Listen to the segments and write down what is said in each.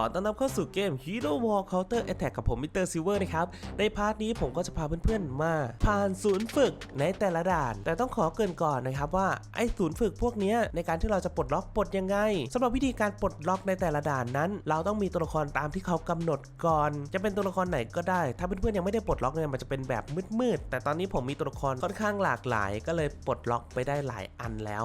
อต้อนรับเข้าสู่เกม Hero War Counter Attack กับผมมิสเตอร์ซิเวอร์นะครับ ในพาร์ทนี้ผมก็จะพาเพื่อนๆ มาผ่านศูนย์ฝึกในแต่ละด่าน แต่ต้องขอเกินก่อนนะครับว่าไอ้ศูนย์ฝึกพวกนี้ในการที่เราจะปลดล็อกปลดยังไงสำหรับวิธีการปลดล็อกในแต่ละด่านนั้น เราต้องมีตัวละครตามที่เขากำหนดก่อน จะเป็นตัวละครไหนก็ได้ ถ้าเพื่อนๆยังไม่ได้ปลดล็อกเนี่ยมันจะเป็นแบบมืดๆ แต่ตอนนี้ผมมีตัวละครค่อนข้างหลากหลาย ก็เลยปลดล็อกไปได้หลายอันแล้ว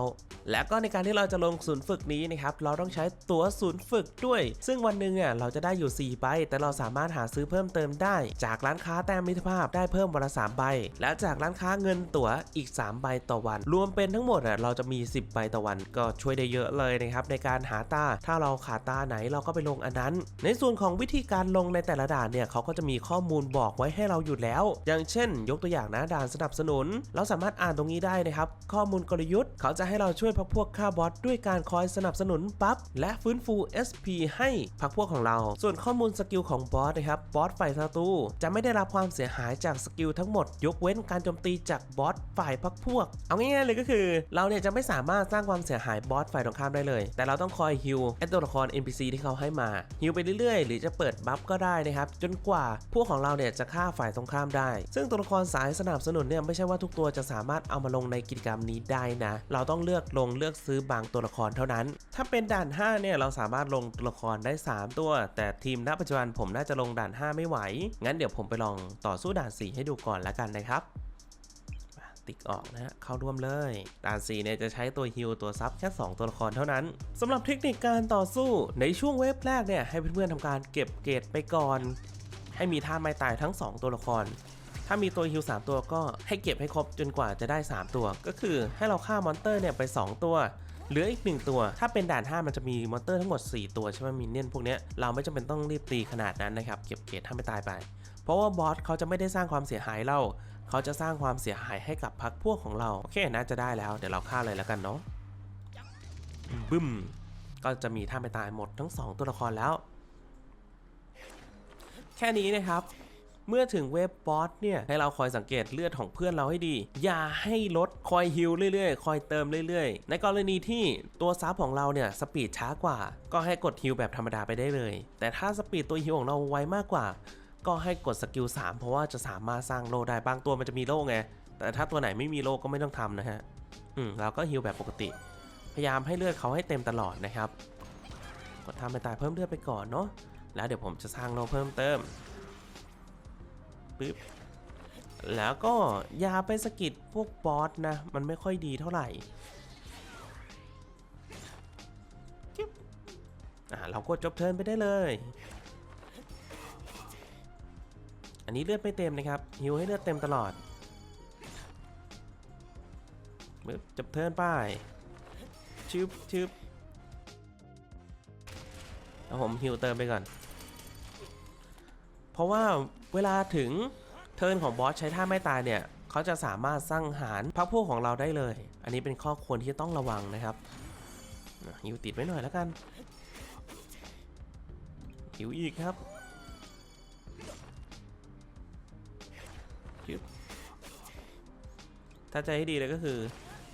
และก็ในการที่เราจะลงศูนย์ฝึกนี้นะครับเราต้องใช้ตัวศูนย์ฝึกด้วย ซึ่งวันหนึ่งอะเราจะได้อยู่ 4 ใบ แต่เราสามารถหาซื้อเพิ่มเติมได้ จากร้านค้าแต้มมิตรภาพได้เพิ่มวันละ3ใบ และจากร้านค้าเงินตั๋วอีก 3 ใบต่อวัน รวมเป็นทั้งหมดอะเราจะมี 10 ใบต่อวัน ก็ช่วยได้เยอะเลยนะครับในการหาตา ถ้าเราขาดตาไหนเราก็ไปลงอันนั้น ในส่วนของวิธีการลงในแต่ละด่านเนี่ยเขาก็จะมีข้อมูลบอกไว้ให้เราอยู่แล้ว อย่างเช่น ยกตัวอย่างนะด่านสนับสนุน เราสามารถอ่านตรงนี้ได้นะครับข้อมูลกลยุทธ์ เขาจะให้เราช่วยพักพวกฆ่าบอสด้วยการคอยสนับสนุนบัฟและฟื้นฟู SP ให้พักพวกของเรา ส่วนข้อมูลสกิลของบอสนะครับบอสฝ่ายศัตรูจะไม่ได้รับความเสียหายจากสกิลทั้งหมด ยกเว้นการโจมตีจากบอสฝ่ายพักพวก เอาง่ายๆเลยก็คือ เราเนี่ยจะไม่สามารถสร้างความเสียหายบอสฝ่ายตรงข้ามได้เลย แต่เราต้องคอยฮิลไอตัวละคร NPC ที่เขาให้มาฮิลไปเรื่อยๆ หรือจะเปิดบัฟก็ได้นะครับจนกว่าพวกของเราเนี่ยจะฆ่าฝ่ายตรงข้ามได้ ซึ่งตัวละครสายสนับสนุนเนี่ยไม่ใช่ว่าทุกตัวจะสามารถเอามาลงในกิจกรรมนี้ได้นะ เราต้องเลือกลงเลือกซื้อบางตัวละครเท่านั้น ถ้าเป็นด่าน 5 เนี่ยเราสามารถลงตัวละครได้3ตัว แต่ทีมณปัจจุบันผมน่าจะลงด่าน 5 ไม่ไหว งั้นเดี๋ยวผมไปลองต่อสู้ด่าน 4 ให้ดูก่อนแล้วกันนะครับติ๊กออกนะฮะเข้าร่วมเลยด่าน4เนี่ยจะใช้ตัวฮิลตัวซับแค่ 2 ตัวละครเท่านั้นสำหรับเทคนิคการต่อสู้ในช่วงเวฟแรกเนี่ยให้เพื่อนๆทำการเก็บเกรดไปก่อน ให้มีท่าไม้ตายทั้ง 2 ตัวละคร ถ้ามีตัวฮิล3ตัวก็ให้เก็บให้ครบจนกว่าจะได้ 3 ตัว ก็คือให้เราฆ่ามอนเตอร์เนี่ยไป 2 ตัว เหลืออีก1ตัว ถ้าเป็นด่าน 5 มันจะมีมอนเตอร์ทั้งหมด 4 ตัวใช่ไหมมินเนี่ยนพวกเนี้ยเราไม่จำเป็นต้องรีบตีขนาดนั้นนะครับ เก็บเกรดถ้าไม่ตายไป เพราะว่าบอสเขาจะไม่ได้สร้างความเสียหายเรา เขาจะสร้างความเสียหายให้กับพักพวกของเรา โอเคน่าจะได้แล้ว เดี๋ยวเราฆ่าเลยแล้วกันเนาะบึ้มก็จะมีท่าไปตายหมดทั้ง 2 ตัวละครแล้ว แค่นี้นะครับ เมื่อถึงเวฟบอสเนี่ยให้เราคอยสังเกตเลือดของเพื่อนเราให้ดี อย่าให้ลดคอยฮิลเรื่อยๆ คอยเติมเรื่อยๆ ในกรณีที่ตัวซับของเราเนี่ยสปีดช้ากว่า ก็ให้กดฮิลแบบธรรมดาไปได้เลย แต่ถ้าสปีดตัวฮิลของเราไวมากกว่า ก็ให้กดสกิล3เพราะว่าจะสามารถสร้างโลได้บางตัวมันจะมีโลไงแต่ถ้าตัวไหนไม่มีโลก็ไม่ต้องทำนะฮะอืมเราก็ฮิลแบบปกติ พยายามให้เลือดเขาให้เต็มตลอดนะครับกดทำไปตายเพิ่มเลือดไปก่อนเนาะแล้วเดี๋ยวผมจะสร้างโลเพิ่มเติม ปึ๊บแล้วก็อย่าไปสกิดพวกบอสนะ มันไม่ค่อยดีเท่าไหร่อ่าเรากดจบเทิร์นไปได้เลย อันนี้เลือดไม่เต็มนะครับฮิวให้เลือดเต็มตลอดปึ๊บจบเทิร์นไปชึบชึบแล้วผมฮิวเติมไปก่อน เพราะว่าเวลาถึงเทิร์นของบอสใช้ท่าไม่ตายเนี่ยเขาจะสามารถสร้างหารพักพวกของเราได้เลย อันนี้เป็นข้อควรที่ต้องระวังนะครับอะฮิวติดไว้หน่อยแล้วกันฮิวอีกครับยึบถ้าใจให้ดีเลยก็คือ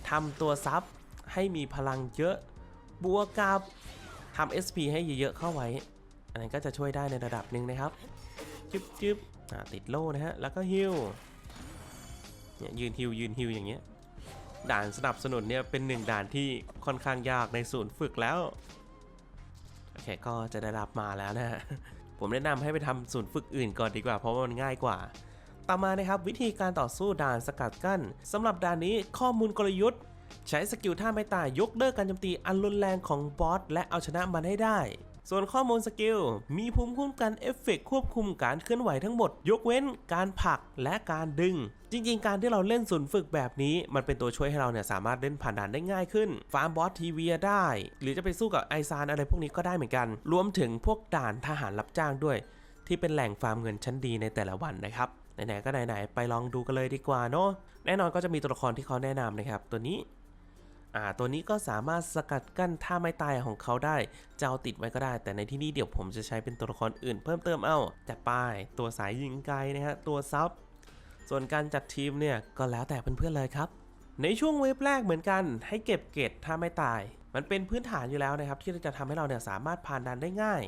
ทำตัวซับให้มีพลังเยอะบวกกับทำ SP ให้เยอะๆเข้าไว้ อันนั้นก็จะช่วยได้ในระดับหนึ่งนะครับ จึ๊บจึ๊บอ่าติดโล่นะฮะ แล้วก็ฮิลเนี่ยยืนฮิลยืนฮิลอย่างเงี้ย ด่านสนับสนุนเนี่ยเป็นหนึ่งด่านที่ค่อนข้างยากในศูนย์ฝึกแล้ว โอเคก็จะได้รับมาแล้วนะฮะ ผมแนะนำให้ไปทำศูนย์ฝึกอื่นก่อนดีกว่า เพราะว่ามันง่ายกว่า ต่อมานะครับวิธีการต่อสู้ด่านสกัดกั้นสำหรับด่านนี้ข้อมูลกลยุทธ์ ใช้สกิลท่าไม่ตายยกเลิกการโจมตีอันรุนแรงของบอสและเอาชนะมันให้ได้ ส่วนข้อมูลสกิล มีภูมิคุ้มกันเอฟเฟกต์ควบคุมการเคลื่อนไหวทั้งหมด ยกเว้นการผลักและการดึง จริง ๆ การที่เราเล่นศูนย์ฝึกแบบนี้ มันเป็นตัวช่วยให้เราเนี่ยสามารถเล่นผ่านด่านได้ง่ายขึ้น ฟาร์มบอสทีเวียได้ หรือจะไปสู้กับไอซานอะไรพวกนี้ก็ได้เหมือนกัน รวมถึงพวกด่านทหารรับจ้างด้วย ที่เป็นแหล่งฟาร์มเงินชั้นดีในแต่ละวันนะครับไหนๆก็ไหนๆไปลองดูกันเลยดีกว่าเนาะแน่นอนก็จะมีตัวละครที่เขาแนะนำนะครับตัวนี้ อ่าตัวนี้ก็สามารถสกัดกั้นท่าไม้ตายของเขาได้จะเอาติดไว้ก็ได้ แต่ในที่นี้เดี๋ยวผมจะใช้เป็นตัวละครอื่นเพิ่มเติมเอาจัดป้ายตัวสายยิงไกลนะฮะตัวซับส่วนการจัดทีมเนี่ยก็แล้วแต่เพื่อนๆเลยครับ ในช่วงเวฟแรกเหมือนกัน ให้เก็บเกรดท่าไม่ตาย มันเป็นพื้นฐานอยู่แล้วนะครับ ที่จะทำให้เราเนี่ยสามารถผ่านด่านได้ง่าย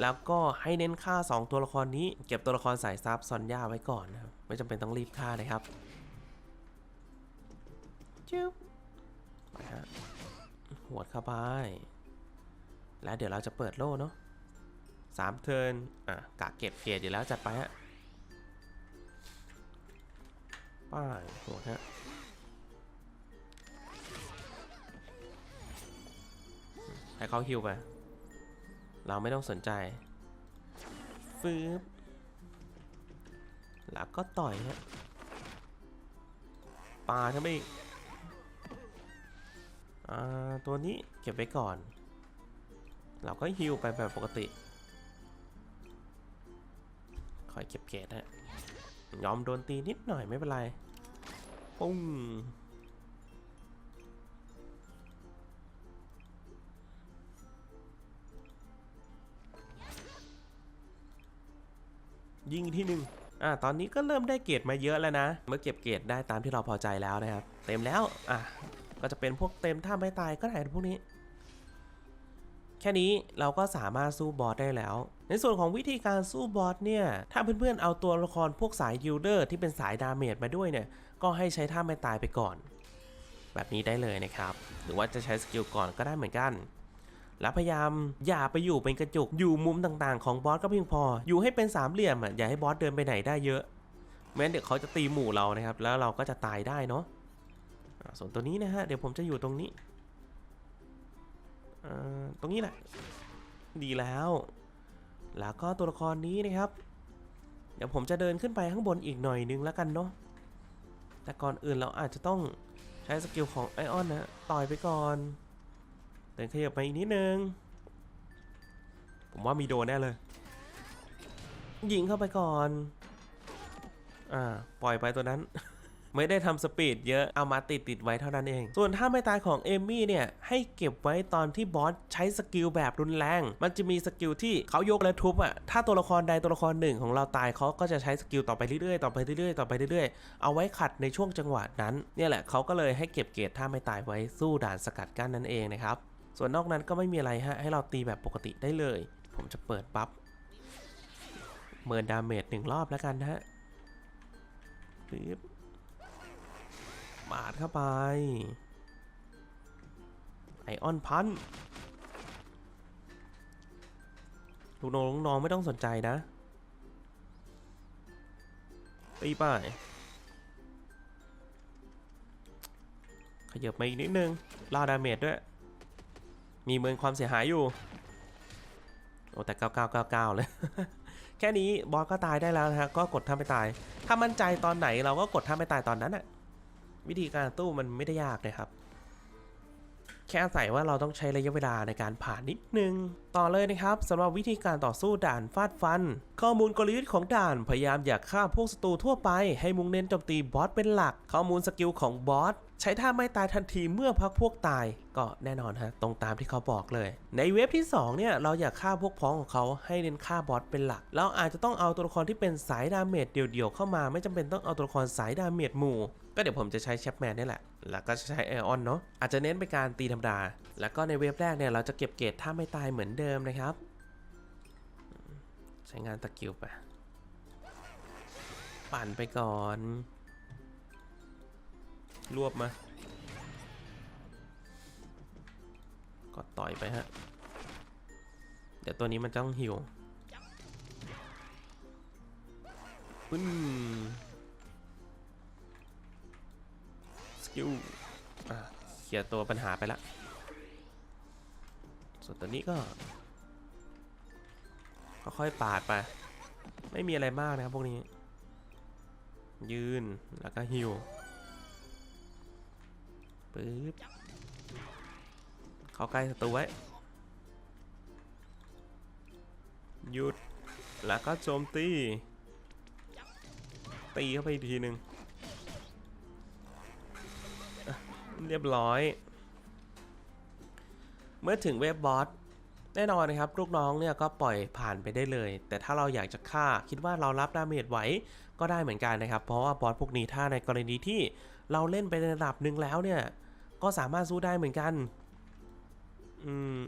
แล้วก็ให้เน้นฆ่า 2 ตัวละครนี้ เก็บตัวละครสายซับซอนย่าไว้ก่อนนะครับไม่จำเป็นต้องรีบฆ่านะครับ จุ๊บไปฮะหวดเข้าไป แล้วเดี๋ยวเราจะเปิดโล่เนาะสามเทิร์นอะกะเก็บเกียรอยู่แล้วจัดไปฮะป้ายหัวดฮะให้เขาฮิวไป เราไม่ต้องสนใจ ฟืบแล้วก็ต่อยฮะปาทั้งไปอีก ตัวนี้เก็บไว้ก่อน เราก็ฮิวไปแบบปกติคอยเก็บเกตฮะยอมโดนตีนิดหน่อยไม่เป็นไร ปุ้ง ยิงที่หนึ่งอ่าตอนนี้ก็เริ่มได้เกรดมาเยอะแล้วนะ เมื่อเก็บเกรดได้ตามที่เราพอใจแล้วนะครับ เต็มแล้ว อะ ก็จะเป็นพวกเต็มท่าไม่ตายก็ได้พวกนี้ แค่นี้เราก็สามารถสู้บอสได้แล้ว ในส่วนของวิธีการสู้บอสเนี่ย ถ้าเพื่อนๆเอาตัวละครพวกสายยิลเดอร์ที่เป็นสายดาเมจมาด้วยเนี่ย ก็ให้ใช้ท่าไม่ตายไปก่อน แบบนี้ได้เลยนะครับ หรือว่าจะใช้สกิลก่อนก็ได้เหมือนกันแล้วพยายามอย่าไปอยู่เป็นกระจุก อยู่มุมต่างๆ ของบอสก็เพียงพอ อยู่ให้เป็นสามเหลี่ยมอะอย่าให้บอสเดินไปไหนได้เยอะไม่งั้นเดี๋ยวเขาจะตีหมู่เรานะครับ แล้วเราก็จะตายได้เนาะ ส่วนตัวนี้นะฮะ เดี๋ยวผมจะอยู่ตรงนี้ ตรงนี้แหละ ดีแล้ว แล้วก็ตัวละครนี้นะครับ เดี๋ยวผมจะเดินขึ้นไปข้างบนอีกหน่อยนึงแล้วกันเนาะ แต่ก่อนอื่นเราอาจจะต้องใช้สกิลของไอออนนะ ต่อยไปก่อน เดินขยับไปอีกนิดนึง ผมว่ามีโดนแน่เลย ยิงเข้าไปก่อน อ่า ปล่อยไปตัวนั้น ไม่ได้ทำสปีดเยอะเอามาติดติดไว้เท่านั้นเอง ส่วนถ้าไม่ตายของเอมมี่เนี่ยให้เก็บไว้ตอนที่บอสใช้สกิลแบบรุนแรง มันจะมีสกิลที่เขายกและทุบอะถ้าตัวละครใดตัวละครหนึ่งของเราตายเขาก็จะใช้สกิลต่อไปเรื่อยๆต่อไปเรื่อยๆต่อไปเรื่อยๆ เอาไว้ขัดในช่วงจังหวะนั้นเนี่ยแหละเขาก็เลยให้เก็บเกรดถ้าไม่ตายไว้สู้ด่านสกัดกั้นนั่นเองนะครับส่วนนอกนั้นก็ไม่มีอะไรฮะให้เราตีแบบปกติได้เลย ผมจะเปิดปั๊บเมินดาเมจหนึ่งรอบแล้วกันนะฮะปึ๊บ บาดเข้าไปไอออนพันลูกน้องลูกน้องไม่ต้องสนใจนะตีไปขยับมาอีกนิดนึงล่าดาเมจด้วย มีเมืองความเสียหายอยู่ โอ้แต่ 9999 เลย แค่นี้บอสก็ตายได้แล้วนะฮะ ก็กดท่าไม่ตาย ถ้ามั่นใจตอนไหนเราก็กดท่าไม่ตายตอนนั้นอะ วิธีการตู้มันไม่ได้ยากนะครับ แค่อาศัยว่าเราต้องใช้ระยะเวลาในการผ่านนิดนึง ต่อเลยนะครับสำหรับวิธีการต่อสู้ด่านฟาดฟัน ข้อมูลกลยุทธ์ของด่านพยายามอยากฆ่าพวกศัตรูทั่วไป ให้มุ่งเน้นโจมตีบอสเป็นหลัก ข้อมูลสกิลของบอสใช้ท่าไม่ตายทันทีเมื่อพักพวกตายก็แน่นอนฮะตรงตามที่เขาบอกเลย ในเว็บที่ 2 เนี่ย เราอยากฆ่าพวกพ้องของเขาให้เน้นฆ่าบอสเป็นหลัก เราอาจจะต้องเอาตัวละครที่เป็นสายดาเมจเดี่ยวๆเข้ามาไม่จำเป็นต้องเอาตัวละครสายดาเมจหมู่ ก็เดี๋ยวผมจะใช้แชปแมนนี่แหละ แล้วก็จะใช้ไอออนเนาะอาจจะเน้นไปการตีธรรมดา แล้วก็ในเว็บแรกเนี่ยเราจะเก็บเกรดถ้าไม่ตายเหมือนเดิมนะครับ ใช้งานตะกิวไปปั่นไปก่อน รวบมา ก็ต่อยไปฮะ เดี๋ยวตัวนี้มันจะต้องหิวปึ้นสกิลอะเคลียร์ตัวปัญหาไปละ ส่วนตัวนี้ก็ค่อยๆปาดไป ไม่มีอะไรมากนะครับพวกนี้ ยืนแล้วก็ฮิว ปึ๊บเข้าใกล้ศัตรูไว้หยุด แล้วก็โจมตี ตีเข้าไปอีกทีหนึ่งเรียบร้อย เมื่อถึงเว็บบอสแน่นอนนะครับ ลูกน้องเนี่ยก็ปล่อยผ่านไปได้เลย แต่ถ้าเราอยากจะฆ่าคิดว่าเรารับดาเมจไหวก็ได้เหมือนกันนะครับ เพราะว่าบอสพวกนี้ถ้าในกรณีที่เราเล่นไปในระดับหนึ่งแล้วเนี่ย ก็สามารถสู้ได้เหมือนกัน อืม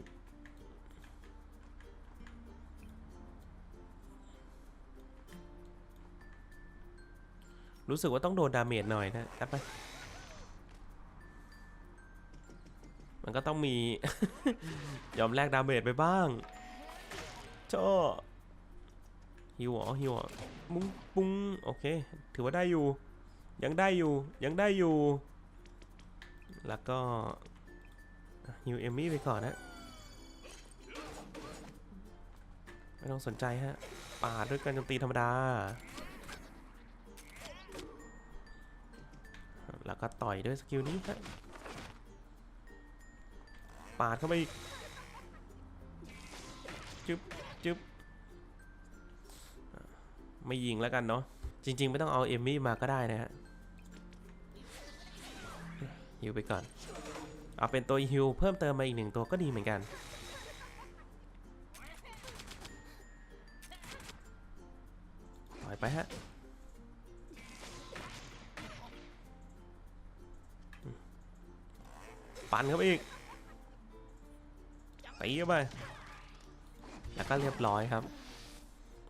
รู้สึกว่าต้องโดนดาเมจหน่อยนะแป๊บไปมันก็ต้องมี ยอมแลกดาเมจไปบ้างโจฮิวอ๋อฮิวอ๋อมุ้งปุ้งโอเค ถือว่าได้อยู่ ยังได้อยู่ ยังได้อยู่ แล้วก็ฮิวเอมมี่ไปก่อนนะไม่ต้องสนใจฮะปาดด้วยการโจมตีธรรมดา แล้วก็ต่อยด้วยสกิลนี้ฮะปาดเข้าไปอีกจึ๊บจึ๊บไม่ยิงแล้วกันเนาะจริง ๆ ไม่ต้องเอาเอมมี่มาก็ได้นะฮะ ฮิวไปก่อน เอาเป็นตัวฮิวเพิ่มเติมมาอีกหนึ่งตัวก็ดีเหมือนกัน ปล่อยไปฮะปั่นเข้าไปอีกตีเข้าไป แล้วก็เรียบร้อยครับ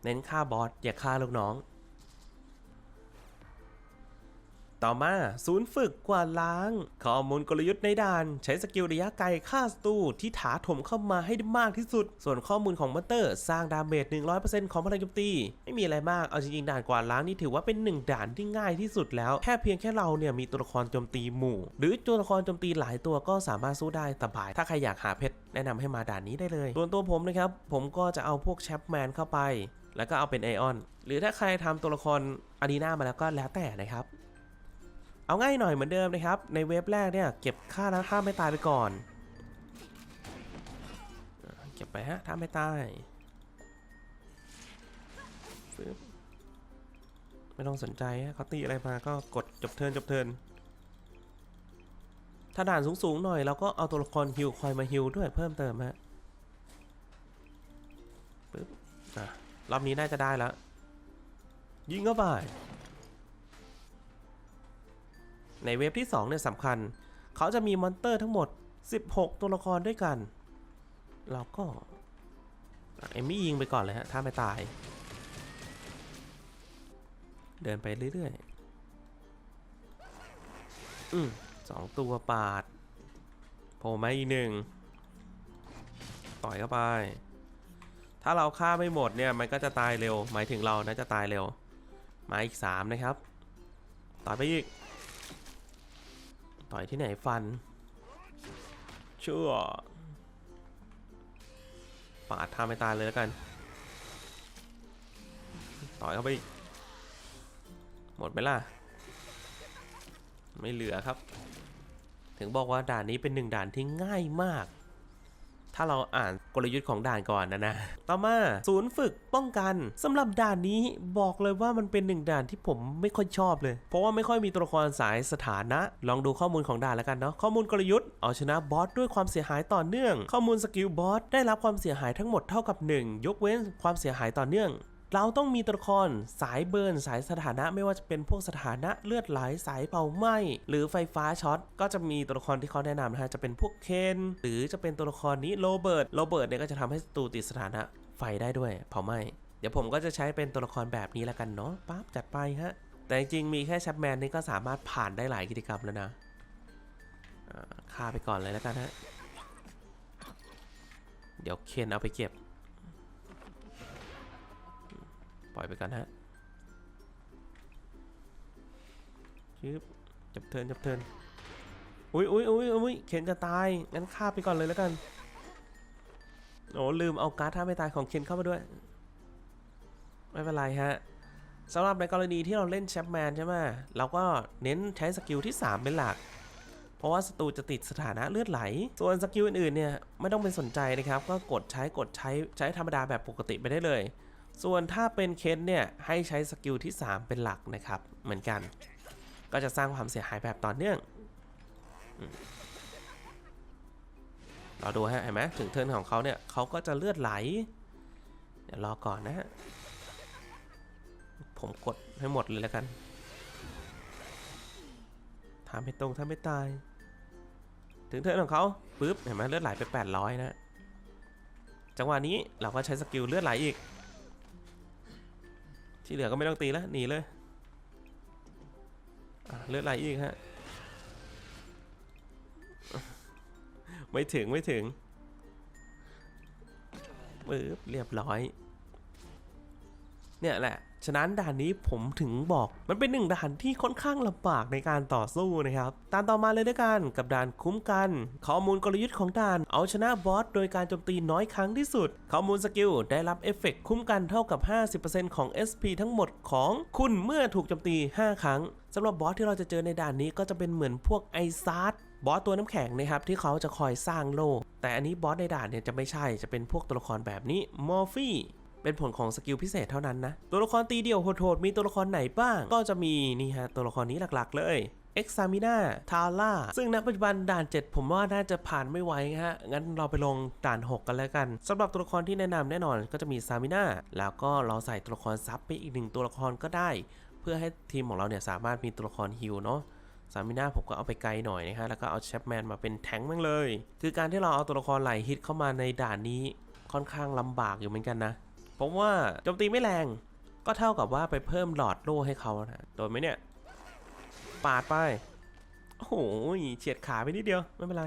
เน้นฆ่าบอสอย่าฆ่าลูกน้อง ต่อมาศูนย์ฝึกกวาดล้าง ข้อมูลกลยุทธ์ในด่าน ใช้สกิลระยะไกลฆ่าศัตรูที่ถาถมเข้ามาให้ได้มากที่สุด ส่วนข้อมูลของมอนเตอร์ สร้างดาเมจ 100%ของพลังโจมตี ไม่มีอะไรมาก เอาจริงๆด่านกวาดล้างนี่ถือว่าเป็นหนึ่งด่านที่ง่ายที่สุดแล้ว แค่เพียงแค่เราเนี่ยมีตัวละครโจมตีหมู่ หรือตัวละครโจมตีหลายตัวก็สามารถสู้ได้สบาย ถ้าใครอยากหาเพชรแนะนำให้มาด่านนี้ได้เลยส่วนตัวผมนะครับ ผมก็จะเอาพวกแชปแมนเข้าไป แล้วก็เอาเป็นไอออน หรือถ้าใครทำตัวละครอารีนามาแล้วก็แล้วแต่นะครับ เอาง่ายหน่อยเหมือนเดิมนะครับ ในเว็บแรกเนี่ยเก็บค่าแล้วค่าไม่ตายไปก่อน เก็บไปฮะถ้าไม่ตายไม่ต้องสนใจฮะเขาตีอะไรมาก็กดจบเทินจบเทินถ้าด่านสูงๆหน่อยเราก็เอาตัวละครฮิวคอยมาฮิวด้วยเพิ่มเติมฮะปึ๊บอะรอบนี้น่าจะได้แล้วยิงเข้าไป ในเว็บที่2เนี่ยสำคัญ เขาจะมีมอนเตอร์ทั้งหมด 16 ตัวละครด้วยกัน เราก็เอมมี่ยิงไปก่อนเลยฮะ ถ้าไม่ตาย เดินไปเรื่อยๆ อืมสองตัวปาดโผล่มาอีกหนึ่งต่อยเข้าไป ถ้าเราฆ่าไม่หมดเนี่ย มันก็จะตายเร็ว หมายถึงเรานะจะตายเร็ว มาอีก 3 นะครับ ต่อยไปอีก ต่อยที่ไหนฟัน ชั่วปาดทำไม่ตายเลยแล้วกัน ต่อยเข้าไป หมดไหมล่ะ ไม่เหลือครับ ถึงบอกว่าด่านนี้เป็นหนึ่งด่านที่ง่ายมาก ถ้าเราอ่านกลยุทธ์ของด่านก่อนนะนะ ต่อมาศูนย์ฝึกป้องกันสำหรับด่านนี้บอกเลยว่ามันเป็นหนึ่งด่านที่ผมไม่ค่อยชอบเลย เพราะว่าไม่ค่อยมีตัวละครสายสถานะ ลองดูข้อมูลของด่านแล้วกันเนาะ ข้อมูลกลยุทธ์เอาชนะบอสด้วยความเสียหายต่อเนื่อง ข้อมูลสกิลบอสได้รับความเสียหายทั้งหมดเท่ากับ 1 ยกเว้นความเสียหายต่อเนื่อง เราต้องมีตัวละครสายเบิร์นสายสถานะไม่ว่าจะเป็นพวกสถานะเลือดไหลสายเผาไหม้หรือไฟฟ้าช็อตก็จะมีตัวละครที่เขาแนะนำนะฮะจะเป็นพวกเคนหรือจะเป็นตัวละครนี้โรเบิร์ตโรเบิร์ตเนี่ยก็จะทำให้ศัตรูติดสถานะไฟได้ด้วยเผาไหม้เดี๋ยวผมก็จะใช้เป็นตัวละครแบบนี้ล้วกันเนาะปั๊บจัดไปฮะแต่จริงๆมีแค่แชปแมนนี่ก็สามารถผ่านได้หลายกิจกรรมแล้วนะอ่าฆ่าไปก่อนเลยแล้วกันฮะเดี๋ยวเคนเอาไปเก็บ ปล่อยไปกันฮะชืบจับเทินจับเทินอุ้ยอุ้ยอุ้ยอุ้ยเคนจะตายงั้นฆ่าไปก่อนเลยแล้วกันโอ้ลืมเอาการ์ดท่าไม่ตายของเคนเข้ามาด้วย ไม่เป็นไรฮะสำหรับในกรณีที่เราเล่นแชปแมนใช่ไหมเราก็เน้นใช้สกิลที่ 3 เป็นหลัก เพราะว่าศัตรูจะติดสถานะเลือดไหล ส่วนสกิลอื่นๆเนี่ย ไม่ต้องเป็นสนใจนะครับ ก็กดใช้กดใช้ใช้ธรรมดาแบบปกติไปได้เลย ส่วนถ้าเป็นเคนเนี่ยให้ใช้สกิลที่ 3 เป็นหลักนะครับ เหมือนกัน ก็จะสร้างความเสียหายแบบต่อเนื่องเราดูฮะเห็นไหมถึงเทิร์นของเขาเนี่ยเขาก็จะเลือดไหล เดี๋ยวรอก่อนนะฮะ ผมกดให้หมดเลยแล้วกันทำให้ตรงทำให้ตาย ถึงเทิร์นของเขาปุ๊บเห็นไหมเลือดไหลไป 800 นะ จังหวะนี้เราก็ใช้สกิลเลือดไหลอีก ที่เหลือก็ไม่ต้องตีแล้วหนีเลยเลือดไหลอีกฮะ ไม่ถึงไม่ถึงปึ๊บเรียบร้อย เนี่ยแหละ ฉะนั้นด่านนี้ผมถึงบอกมันเป็นหนึ่งด่านที่ค่อนข้างลำบากในการต่อสู้นะครับตามต่อมาเลยด้วยกันกับด่านคุ้มกัน ข้อมูลกลยุทธ์ของด่าน เอาชนะบอสโดยการโจมตีน้อยครั้งที่สุด ข้อมูลสกิลได้รับเอฟเฟกต์คุ้มกันเท่ากับ 50%ของ SP ทั้งหมดของคุณเมื่อถูกโจมตี 5 ครั้งสำหรับบอสที่เราจะเจอในด่านนี้ก็จะเป็นเหมือนพวกไอซาร์ดบอสตัวน้ำแข็งนะครับที่เขาจะคอยสร้างโลก แต่อันนี้บอสในด่านเนี่ยจะไม่ใช่จะเป็นพวกตัวละครแบบนี้มอร์ฟี่ เป็นผลของสกิลพิเศษเท่านั้นนะ ตัวละครตีเดี่ยวโหดๆมีตัวละครไหนบ้าง ก็จะมีนี่ฮะตัวละครนี้หลักๆ เลยเอ็กซามิน่าทาร่าซึ่งณปัจจุบันด่าน 7 ผมว่าน่าจะผ่านไม่ไหวฮะ งั้นเราไปลงด่าน 6 กันแล้วกันสำหรับตัวละครที่แนะนำแน่นอนก็จะมีซามิน่าแล้วก็เราใส่ตัวละครซับไปอีกหนึ่งตัวละครก็ได้ เพื่อให้ทีมของเราเนี่ยสามารถมีตัวละครฮิลเนาะซามิน่าผมก็เอาไปไกลหน่อยนะฮะ แล้วก็เอาแชปแมนมาเป็นแทงค์แม่งเลย คือการที่เราเอาตัวละครไหลฮิตเข้ามาในด่านนี้ค่อนข้างลำบากอยู่เหมือนกันนะ ผมว่าโจมตีไม่แรง ก็เท่ากับว่าไปเพิ่มหลอดโล่ให้เขานะโดนไหมเนี่ย ปาดไป โอ้โหเฉียดขาไปนิดเดียว ไม่เป็นไร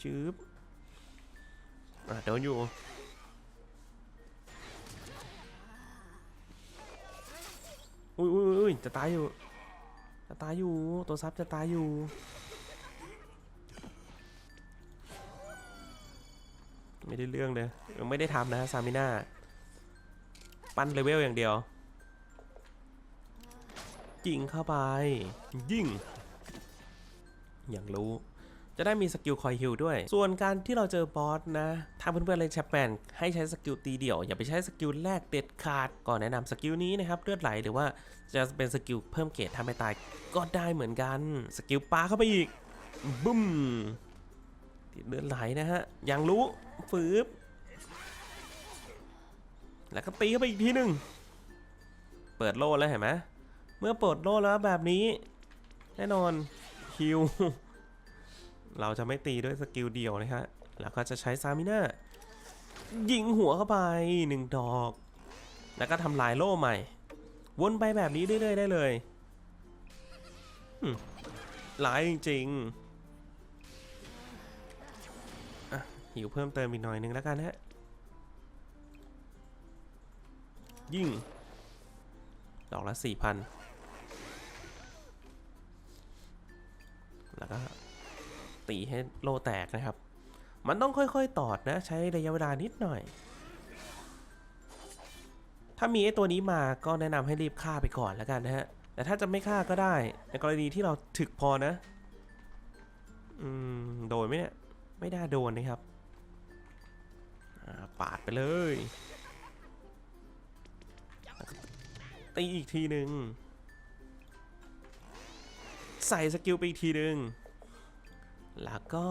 ชืบอะโดนอยู่อุ้ยอุ้ยอุ้ยจะตายอยู่ จะตายอยู่ ตัวซับจะตายอยู่ ไม่ได้เรื่องเลยยังไม่ได้ทำนะซามิน่าปั้นเลเวลอย่างเดียวยิงเข้าไป ยิงอย่างรู้ จะได้มีสกิลคอยฮิลด้วย ส่วนการที่เราเจอบอสนะ ถ้าเพื่อนๆเล่นแชปแมนให้ใช้สกิลตีเดี่ยว อย่าไปใช้สกิลแรกเด็ดขาด ก่อนแนะนำสกิลนี้นะครับเลือดไหลหรือว่าจะเป็นสกิลเพิ่มเกรดทำให้ตายก็ได้เหมือนกัน สกิลปาเข้าไปอีกบึ้ม เลือดไหลนะฮะ ยังรู้ฟืบแล้วก็ตีเข้าไปอีกทีหนึ่ง เปิดโล่แล้วเห็นไหมเมื่อเปิดโล่แล้วแบบนี้ แน่นอนฮิวเราจะไม่ตีด้วยสกิลเดียวนะฮะ แล้วก็จะใช้ซามิน่ายิงหัวเข้าไปหนึ่งดอก แล้วก็ทำลายโล่ใหม่ วนไปแบบนี้เรื่อยๆได้เลยหึหลายจริงๆ หิวเพิ่มเติมอีกหน่อยนึงแล้วกันฮะยิ่ง ดอกละสี่พันแล้วก็ตีให้โลแตกนะครับ มันต้องค่อยๆ ตอดนะ ใช้ระยะเวลานิดหน่อย ถ้ามีไอ้ตัวนี้มาก็แนะนำให้รีบฆ่าไปก่อนแล้วกันนะฮะ แต่ถ้าจะไม่ฆ่าก็ได้ ในกรณีที่เราถึกพอนะ อืม โดนไหมเนี่ย ไม่ได้โดนนะครับ ปาดไปเลยตีอีกทีหนึ่งใส่สกิลไปอีกทีหนึ่งแล้วก็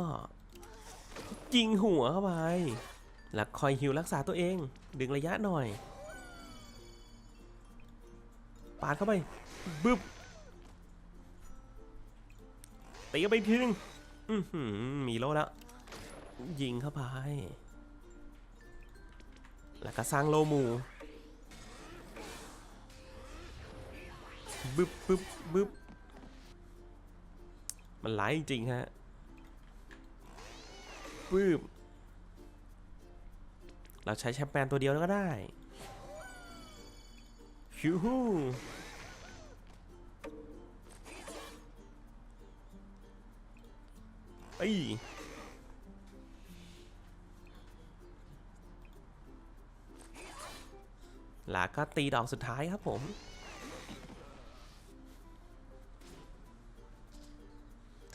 ยิงหัวเข้าไป แล้วคอยฮิวรักษาตัวเอง ดึงระยะหน่อย ปาดเข้าไป บึ๊บตีเข้าไปทีหนึงอือหือมีโลแล้ว ยิงเข้าไป แล้วก็สร้างโลมูบึ๊บบึ๊บบึ๊บมันไหลจริงฮะบึ๊บเราใช้แชมเปญตัวเดียวแล้วก็ได้ฮิวฮูอ้ แล้วก็ตีดอกสุดท้ายครับผม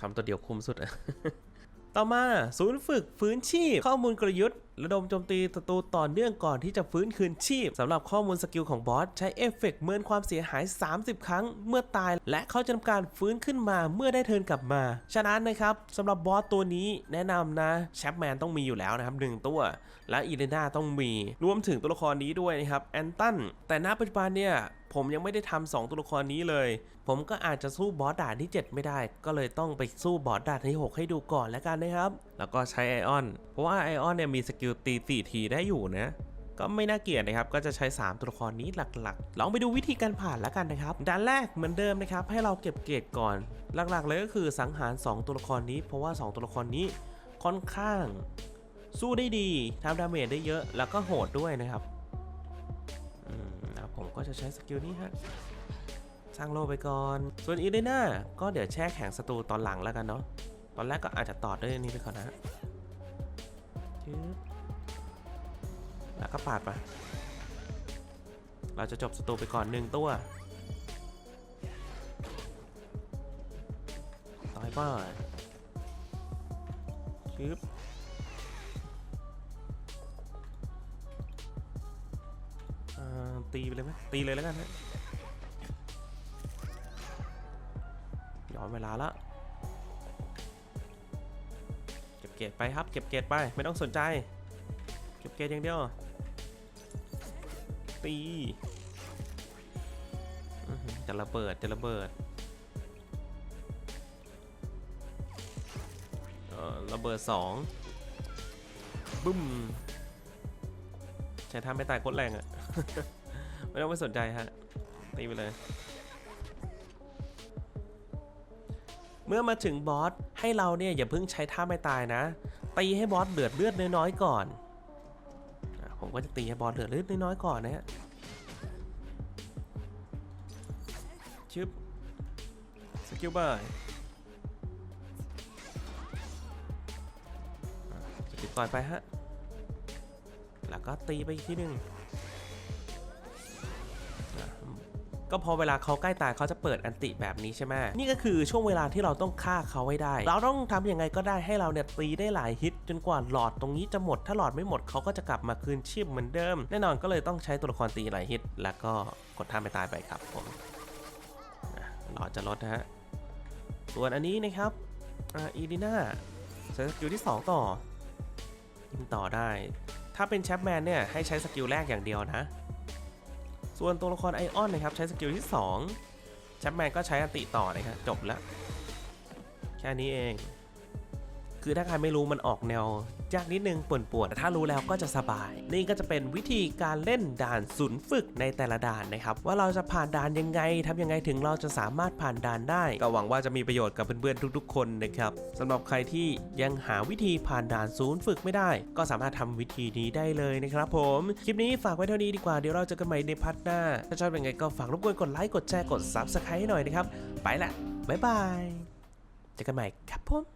ทำตัวเดียวคุมสุดอะ ต่อมาศูนย์ฝึกฟื้นชีพ ข้อมูลกลยุทธ์ระดมโจมตีศัตรูต่อเนื่องก่อนที่จะฟื้นคืนชีพสำหรับข้อมูลสกิลของบอส ใช้เอฟเฟกต์เมินความเสียหาย 30 ครั้งเมื่อตาย และเขาจะทำการฟื้นขึ้นมาเมื่อได้เทิร์นกลับมา ฉะนั้นนะครับสำหรับบอสตัวนี้แนะนำนะแชปแมนต้องมีอยู่แล้วนะครับหนึ่งตัว และอีเลนาต้องมี รวมถึงตัวละครนี้ด้วยนะครับแอนตันแต่ณปัจจุบันเนี่ย ผมยังไม่ได้ทำสองตัวละครนี้เลย ผมก็อาจจะสู้บอสด่านที่ 7 ไม่ได้ ก็เลยต้องไปสู้บอสด่านที่ 6 ให้ดูก่อนแล้วกันนะครับ แล้วก็ใช้ไอออน เพราะว่าไอออนเนี่ยมีสกิลตี4ทีได้อยู่นะก็ไม่น่าเกลียดนะครับ ก็จะใช้ 3 ตัวละครนี้หลักๆ ลองไปดูวิธีการผ่านแล้วกันนะครับด่านแรกเหมือนเดิมนะครับ ให้เราเก็บเกรดก่อน หลักๆเลยก็คือสังหาร 2 ตัวละครนี้ เพราะว่า 2 ตัวละครนี้ค่อนข้าง สู้ได้ดีทำดาเมจได้เยอะ แล้วก็โหดด้วยนะครับ ผมก็จะใช้สกิลนี้ฮะสร้างโลไปก่อน ส่วนอีเดน่าก็เดี๋ยวแช่แข็งศัตรูตอนหลังแล้วกันเนาะ ตอนแรกก็อาจจะต่อด้วยนี้ไปก่อนนะชึบแล้วก็ปาดไป เราจะจบศัตรูไปก่อนหนึ่งตัว ต่อยป้าชึบ ตีไปเลยไหมตีเลยแล้วกันฮะย้อนเวลาละเก็บเกรดไปครับเก็บเกรดไปไม่ต้องสนใจ เก็บเกรดอย่างเดียวตีจะระเบิดจะระเบิดเอ่อระเบิดสองบึ้ม ใช้ท่าไม่ตายโคตรแรงอะ ไม่ต้องไปสนใจฮะ ตีไปเลย เมื่อมาถึงบอส ให้เราเนี่ยอย่าเพิ่งใช้ท่าไม่ตายนะ ตีให้บอสเดือดเลือดน้อยๆก่อน ผมก็จะตีให้บอสเดือดเลือดน้อยๆก่อนนะฮะชึบสกิลบายสกิลต่อยไปฮะ แล้วก็ตีไปอีกทีหนึ่ง ก็พอเวลาเขาใกล้ตายเขาจะเปิดอันติแบบนี้ใช่ไหมนี่ก็คือช่วงเวลาที่เราต้องฆ่าเขาให้ได้ เราต้องทำยังไงก็ได้ให้เราเนี่ยตีได้หลายฮิตจนกว่าหลอดตรงนี้จะหมด ถ้าหลอดไม่หมดเขาก็จะกลับมาคืนชีพเหมือนเดิม แน่นอนก็เลยต้องใช้ตัวละครตีหลายฮิตแล้วก็กดท่าไปตายไปครับผมหลอดจะลดนะฮะส่วนอันนี้นะครับอีดีน่าใช้สกิลที่ 2 ต่อยิงต่อได้ ถ้าเป็นแชปแมนเนี่ยให้ใช้สกิลแรกอย่างเดียวนะ ส่วนตัวละครไอออนนะครับใช้สกิลที่2แชปแมนก็ใช้อันติต่อนะครับจบแล้ว แค่นี้เอง คือถ้าใครไม่รู้มันออกแนวยากนิดนึงปวนๆแต่ถ้ารู้แล้วก็จะสบาย นี่ก็จะเป็นวิธีการเล่นด่านศูนย์ฝึกในแต่ละด่านนะครับว่าเราจะผ่านด่านยังไงทำยังไงถึงเราจะสามารถผ่านด่านได้ ก็หวังว่าจะมีประโยชน์กับเพื่อนๆทุก ๆ คนนะครับสำหรับใครที่ยังหาวิธีผ่านด่านศูนย์ฝึกไม่ได้ ก็สามารถทำวิธีนี้ได้เลยนะครับผมคลิปนี้ฝากไว้เท่านี้ดีกว่าเดี๋ยวเราจอกันใหม่ในพัทหน้า ถ้าชอบเป็นไงก็ฝากรบกวนกดไลค์กดแชร์กด subscribe ให้หน่อยนะครับไปละบ๊ายบายเจอกันใหม่ครับผม